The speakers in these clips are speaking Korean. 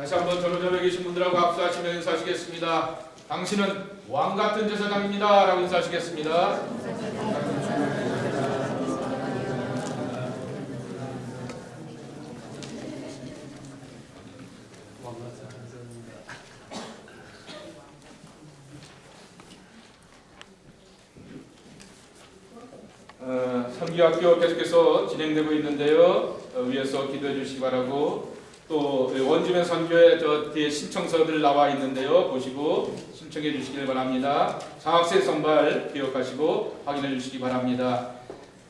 다시 한번 저로저로 계신 분들하고 합수하시며 인사하시겠습니다. 당신은 왕 같은 제사장입니다. 라고 인사하시겠습니다. 어, 선기학교 계속해서 진행되고 있는데요. 어, 위에서 기도해 주시기 바라고 또 원주민 선교회 저 뒤에 신청서들 나와 있는데요. 보시고 신청해 주시길 바랍니다. 장학생 선발 기억하시고 확인해 주시기 바랍니다.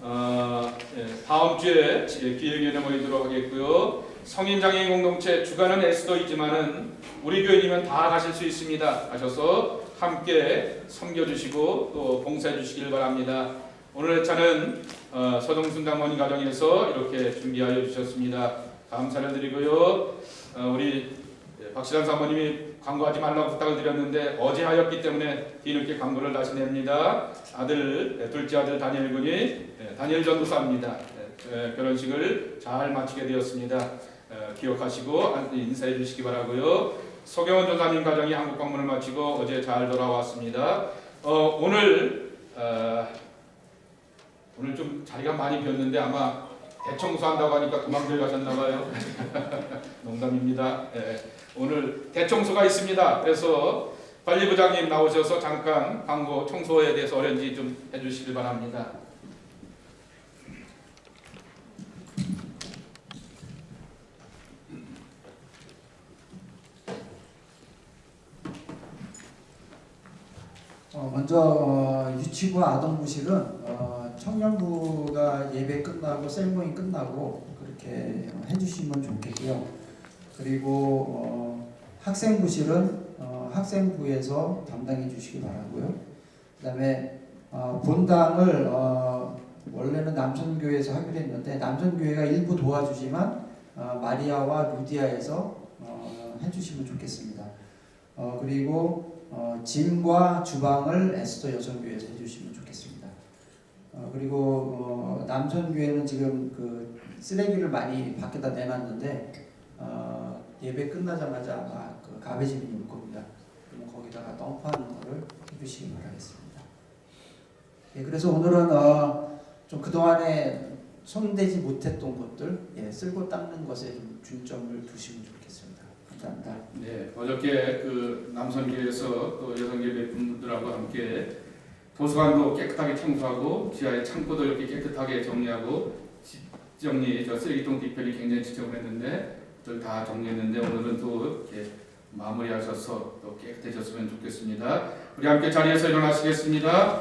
어, 예, 다음 주에 기획위원회 모이도록 하겠고요. 성인장애인 공동체 주관은 에스더이지만은 우리 교인이면 다 가실 수 있습니다. 가셔서 함께 섬겨주시고 또 봉사해 주시길 바랍니다. 오늘 회차는 어, 서동순 장모님 가정에서 이렇게 준비하여 주셨습니다. 감사를 드리고요. 어, 우리 박시란 사모님이 광고하지 말라고 부탁을 드렸는데 어제 하였기 때문에 뒤늦게 광고를 다시 냅니다. 아들 네, 둘째 아들 다니엘 군이 네, 다니엘 전도사입니다. 결혼식을 잘 마치게 되었습니다. 어, 기억하시고 인사해 주시기 바라고요. 소경원 전사님 가정이 한국 방문을 마치고 어제 잘 돌아왔습니다. 어, 오늘 어, 오늘 좀 자리가 많이 비었는데 아마 대청소한다고 하니까 그만 들어가셨나 봐요. 농담입니다. 예, 오늘 대청소가 있습니다. 그래서 관리부장님 나오셔서 잠깐 광고 청소에 대해서 어련지 좀 해주시길 바랍니다. 어, 먼저 어, 유치부 아동부실은 어, 청년부가 예배 끝나고 셀모임 끝나고 그렇게 해주시면 좋겠고요. 그리고 어, 학생부실은 어, 학생부에서 담당해 주시기 바라고요. 그다음에 어, 본당을 어, 원래는 남천교회에서 하기로 했는데 남천교회가 일부 도와주지만 어, 마리아와 루디아에서 어, 해주시면 좋겠습니다. 어, 그리고 어, 짐과 주방을 에스더 여성교회에서 해주시면 좋겠습니다. 어, 그리고 어, 남천교회는 지금 그 쓰레기를 많이 밖에다 내놨는데 어, 예배 끝나자마자 아마 그 가베짐이 올 겁니다. 그러면 거기다가 덤프하는 거를 해주시기 바라겠습니다. 예, 그래서 오늘은 어, 좀 그동안에 손대지 못했던 것들 예, 쓸고 닦는 것에 좀 중점을 두시면 좋겠습니다. 감사합니다. 네, 어저께 그 남성교회에서 또 여성교회 분들하고 함께 도서관도 깨끗하게 청소하고 지하의 창고도 이렇게 깨끗하게 정리하고 지- 정리 저 쓰레기통 뒤편이 굉장히 지저분했는데 그걸 다 정리했는데 오늘은 또 이렇게 마무리하셔서 또 깨끗해졌으면 좋겠습니다. 우리 함께 자리에서 일어나시겠습니다.